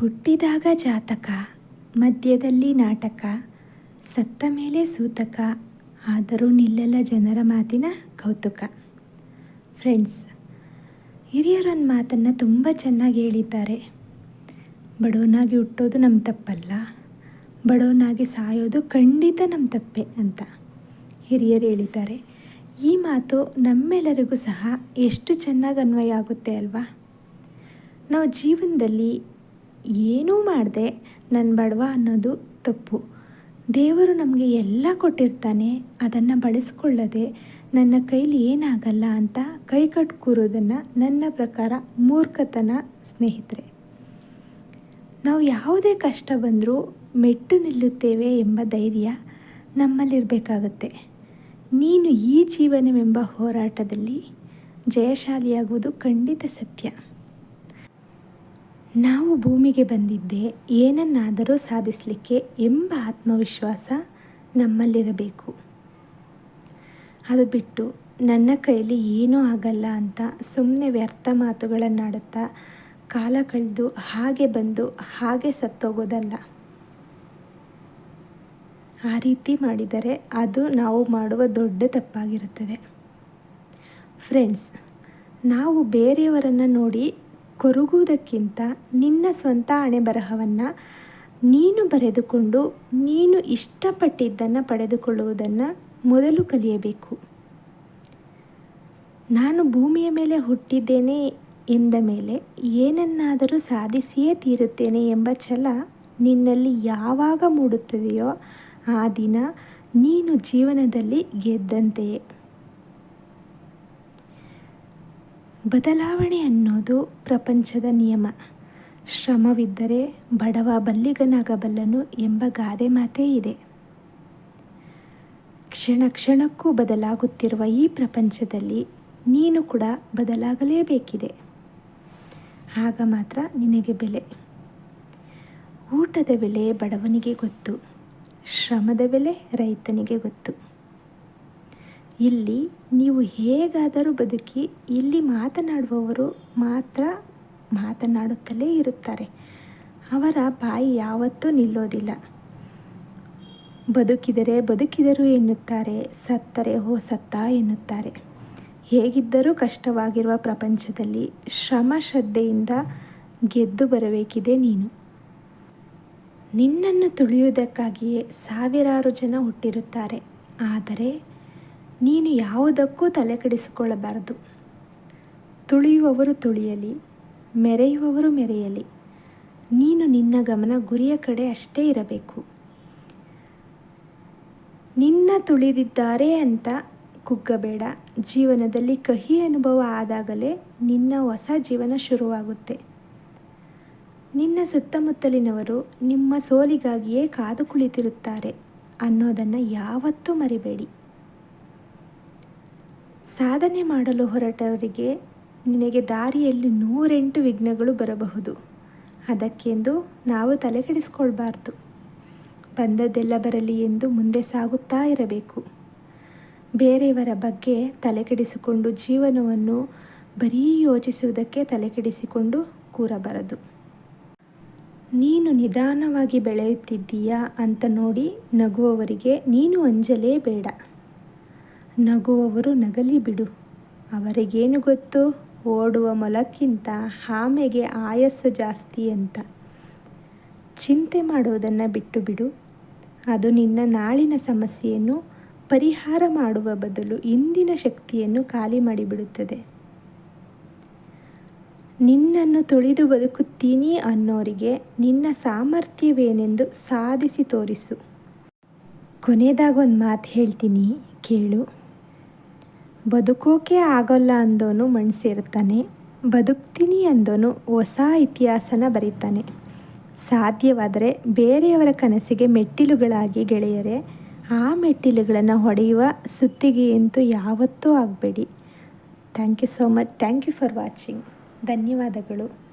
ಹುಟ್ಟಿದಾಗ ಜಾತಕ, ಮಧ್ಯದಲ್ಲಿ ನಾಟಕ, ಸತ್ತ ಮೇಲೆ ಸೂತಕ, ಆದರೂ ನಿಲ್ಲಲ್ಲ ಜನರ ಮಾತಿನ ಕೌತುಕ. ಫ್ರೆಂಡ್ಸ್ ಹಿರಿಯರೊಂದು ಮಾತನ್ನು ತುಂಬ ಚೆನ್ನಾಗಿ ಹೇಳಿದ್ದಾರೆ. ಬಡವನಾಗಿ ಹುಟ್ಟೋದು ನಮ್ಮ ತಪ್ಪಲ್ಲ, ಬಡವನಾಗಿ ಸಾಯೋದು ಖಂಡಿತ ನಮ್ಮ ತಪ್ಪೆ ಅಂತ ಹಿರಿಯರು ಹೇಳಿದ್ದಾರೆ. ಈ ಮಾತು ನಮ್ಮೆಲ್ಲರಿಗೂ ಸಹ ಎಷ್ಟು ಚೆನ್ನಾಗಿ ಅನ್ವಯ ಆಗುತ್ತೆ ಅಲ್ವಾ? ನಾವು ಜೀವನದಲ್ಲಿ ಏನೂ ಮಾಡದೆ ನನ್ನ ಬಡವ ಅನ್ನೋದು ತಪ್ಪು. ದೇವರು ನಮಗೆ ಎಲ್ಲ ಕೊಟ್ಟಿರ್ತಾನೆ, ಅದನ್ನು ಬಳಸ್ಕೊಳ್ಳದೆ ನನ್ನ ಕೈಲಿ ಏನಾಗಲ್ಲ ಅಂತ ಕೈ ಕಟ್ಕೂರೋದನ್ನು ನನ್ನ ಪ್ರಕಾರ ಮೂರ್ಖತನ ಸ್ನೇಹಿತರೆ. ನಾವು ಯಾವುದೇ ಕಷ್ಟ ಬಂದರೂ ಮೆಟ್ಟು ನಿಲ್ಲುತ್ತೇವೆ ಎಂಬ ಧೈರ್ಯ ನಮ್ಮಲ್ಲಿರಬೇಕಾಗತ್ತೆ. ನೀನು ಈ ಜೀವನವೆಂಬ ಹೋರಾಟದಲ್ಲಿ ಜಯಶಾಲಿಯಾಗುವುದು ಖಂಡಿತ ಸತ್ಯ. ನಾವು ಭೂಮಿಗೆ ಬಂದಿದ್ದೇ ಏನನ್ನಾದರೂ ಸಾಧಿಸಲಿಕ್ಕೆ ಎಂಬ ಆತ್ಮವಿಶ್ವಾಸ ನಮ್ಮಲ್ಲಿರಬೇಕು. ಅದು ಬಿಟ್ಟು ನನ್ನ ಕೈಯಲ್ಲಿ ಏನೂ ಆಗಲ್ಲ ಅಂತ ಸುಮ್ಮನೆ ವ್ಯರ್ಥ ಮಾತುಗಳನ್ನಾಡುತ್ತಾ ಕಾಲ ಕಳೆದು ಹಾಗೆ ಬಂದು ಹಾಗೆ ಸತ್ತೋಗೋದಲ್ಲ. ಆ ರೀತಿ ಮಾಡಿದರೆ ಅದು ನಾವು ಮಾಡುವ ದೊಡ್ಡ ತಪ್ಪಾಗಿರುತ್ತದೆ. ಫ್ರೆಂಡ್ಸ್ ನಾವು ಬೇರೆಯವರನ್ನು ನೋಡಿ ಕೊರಗುವುದಕ್ಕಿಂತ ನಿನ್ನ ಸ್ವಂತ ಹಣೆ ಬರಹವನ್ನು ನೀನು ಬರೆದುಕೊಂಡು ನೀನು ಇಷ್ಟಪಟ್ಟಿದ್ದನ್ನು ಪಡೆದುಕೊಳ್ಳುವುದನ್ನು ಮೊದಲು ಕಲಿಯಬೇಕು. ನಾನು ಭೂಮಿಯ ಮೇಲೆ ಹುಟ್ಟಿದ್ದೇನೆ ಎಂದ ಮೇಲೆ ಏನನ್ನಾದರೂ ಸಾಧಿಸಿಯೇ ತೀರುತ್ತೇನೆ ಎಂಬ ಛಲ ನಿನ್ನಲ್ಲಿ ಯಾವಾಗ ಮೂಡುತ್ತದೆಯೋ ಆ ದಿನ ನೀನು ಜೀವನದಲ್ಲಿ ಗೆದ್ದಂತೆಯೇ. ಬದಲಾವಣೆ ಅನ್ನೋದು ಪ್ರಪಂಚದ ನಿಯಮ. ಶ್ರಮವಿದ್ದರೆ ಬಡವ ಬಲ್ಲಿಗನಾಗಬಲ್ಲನು ಎಂಬ ಗಾದೆ ಮಾತೇ ಇದೆ. ಕ್ಷಣ ಕ್ಷಣಕ್ಕೂ ಬದಲಾಗುತ್ತಿರುವ ಈ ಪ್ರಪಂಚದಲ್ಲಿ ನೀನು ಕೂಡ ಬದಲಾಗಲೇಬೇಕಿದೆ. ಆಗ ಮಾತ್ರ ನಿನಗೆ ಬೆಲೆ. ಊಟದ ಬೆಲೆ ಬಡವನಿಗೆ ಗೊತ್ತು, ಶ್ರಮದ ಬೆಲೆ ರೈತನಿಗೆ ಗೊತ್ತು. ಇಲ್ಲಿ ನೀವು ಹೇಗಾದರೂ ಬದುಕಿ ಇಲ್ಲಿ ಮಾತನಾಡುವವರು ಮಾತ್ರ ಮಾತನಾಡುತ್ತಲೇ ಇರುತ್ತಾರೆ. ಅವರ ಬಾಯಿ ಯಾವತ್ತೂ ನಿಲ್ಲೋದಿಲ್ಲ. ಬದುಕಿದರೆ ಬದುಕಿದರು ಎನ್ನುತ್ತಾರೆ, ಸತ್ತರೆ ಹೋ ಸತ್ತ ಎನ್ನುತ್ತಾರೆ. ಹೇಗಿದ್ದರೂ ಕಷ್ಟವಾಗಿರುವ ಪ್ರಪಂಚದಲ್ಲಿ ಶ್ರಮ ಶ್ರದ್ಧೆಯಿಂದ ಗೆದ್ದು ಬರಬೇಕಿದೆ ನೀನು. ನಿನ್ನನ್ನು ತುಳಿಯುವುದಕ್ಕಾಗಿಯೇ ಸಾವಿರಾರು ಜನ ಹುಟ್ಟಿರುತ್ತಾರೆ. ಆದರೆ ನೀನು ಯಾವುದಕ್ಕೂ ತಲೆ ಕೆಡಿಸಿಕೊಳ್ಳಬಾರದು. ತುಳಿಯುವವರು ತುಳಿಯಲಿ, ಮೆರೆಯುವವರು ಮೆರೆಯಲಿ. ನೀನು ನಿನ್ನ ಗಮನ ಗುರಿಯ ಕಡೆ ಅಷ್ಟೇ ಇರಬೇಕು. ನಿನ್ನ ತುಳಿದಿದ್ದಾರೆ ಅಂತ ಕುಗ್ಗಬೇಡ. ಜೀವನದಲ್ಲಿ ಕಹಿ ಅನುಭವ ಆದಾಗಲೇ ನಿನ್ನ ಹೊಸ ಜೀವನ ಶುರುವಾಗುತ್ತೆ. ನಿನ್ನ ಸುತ್ತಮುತ್ತಲಿನವರು ನಿಮ್ಮ ಸೋಲಿಗಾಗಿಯೇ ಕಾದು ಕುಳಿತಿರುತ್ತಾರೆ ಅನ್ನೋದನ್ನು ಯಾವತ್ತೂ ಮರಿಬೇಡಿ. ಸಾಧನೆ ಮಾಡಲು ಹೊರಟವರಿಗೆ ನಿನಗೆ ದಾರಿಯಲ್ಲಿ ನೂರೆಂಟು ವಿಘ್ನಗಳು ಬರಬಹುದು. ಅದಕ್ಕೆಂದು ನಾವು ತಲೆಕೆಡಿಸ್ಕೊಳ್ಬಾರ್ದು. ಬಂದದ್ದೆಲ್ಲ ಬರಲಿ ಎಂದು ಮುಂದೆ ಸಾಗುತ್ತಾ ಇರಬೇಕು. ಬೇರೆಯವರ ಬಗ್ಗೆ ತಲೆಕೆಡಿಸಿಕೊಂಡು ಜೀವನವನ್ನು ಬರೀ ಯೋಚಿಸುವುದಕ್ಕೆ ತಲೆಕೆಡಿಸಿಕೊಂಡು ಕೂರಬಾರದು. ನೀನು ನಿಧಾನವಾಗಿ ಬೆಳೆಯುತ್ತಿದ್ದೀಯಾ ಅಂತ ನೋಡಿ ನಗುವವರಿಗೆ ನೀನು ಅಂಜಲೇ ಬೇಡ. ನಗುವವರು ನಗಲಿ ಬಿಡು. ಅವರಿಗೇನು ಗೊತ್ತು? ಓಡುವ ಮೊಲಕ್ಕಿಂತ ಆಮೆಗೆ ಆಯಸ್ಸು ಜಾಸ್ತಿ ಅಂತ. ಚಿಂತೆ ಮಾಡುವುದನ್ನು ಬಿಟ್ಟು ಬಿಡು. ಅದು ನಿನ್ನ ನಾಳಿನ ಸಮಸ್ಯೆಯನ್ನು, ಪರಿಹಾರ ಮಾಡುವ ಬದಲು ಇಂದಿನ ಶಕ್ತಿಯನ್ನು ಖಾಲಿ ಮಾಡಿಬಿಡುತ್ತದೆ. ನಿನ್ನನ್ನು ತೊಳೆದು ಬದುಕುತ್ತೀನಿ ಅನ್ನೋರಿಗೆ ನಿನ್ನ ಸಾಮರ್ಥ್ಯವೇನೆಂದು ಸಾಧಿಸಿ ತೋರಿಸು. ಕೊನೆಯದಾಗ ಒಂದು ಮಾತು ಹೇಳ್ತೀನಿ, ಕೇಳು. ಬದುಕೋಕೆ ಆಗೋಲ್ಲ ಅಂದೋನು ಮನಸ್ಸಿರ್ತಾನೆ ಸೇರ್ತಾನೆ ಬದುಕ್ತೀನಿ ಅಂದೋನು ಹೊಸ ಇತಿಹಾಸನ ಬರೀತಾನೆ. ಸಾಧ್ಯವಾದರೆ ಬೇರೆಯವರ ಕನಸಿಗೆ ಮೆಟ್ಟಿಲುಗಳಾಗಿ ಗೆಳೆಯರೆ, ಆ ಮೆಟ್ಟಿಲುಗಳನ್ನು ಹೊಡೆಯುವ ಸುತ್ತಿಗೆಯಂತೂ ಯಾವತ್ತೂ ಆಗಬೇಡಿ. Thank you so much. Thank you for watching. ಧನ್ಯವಾದಗಳು.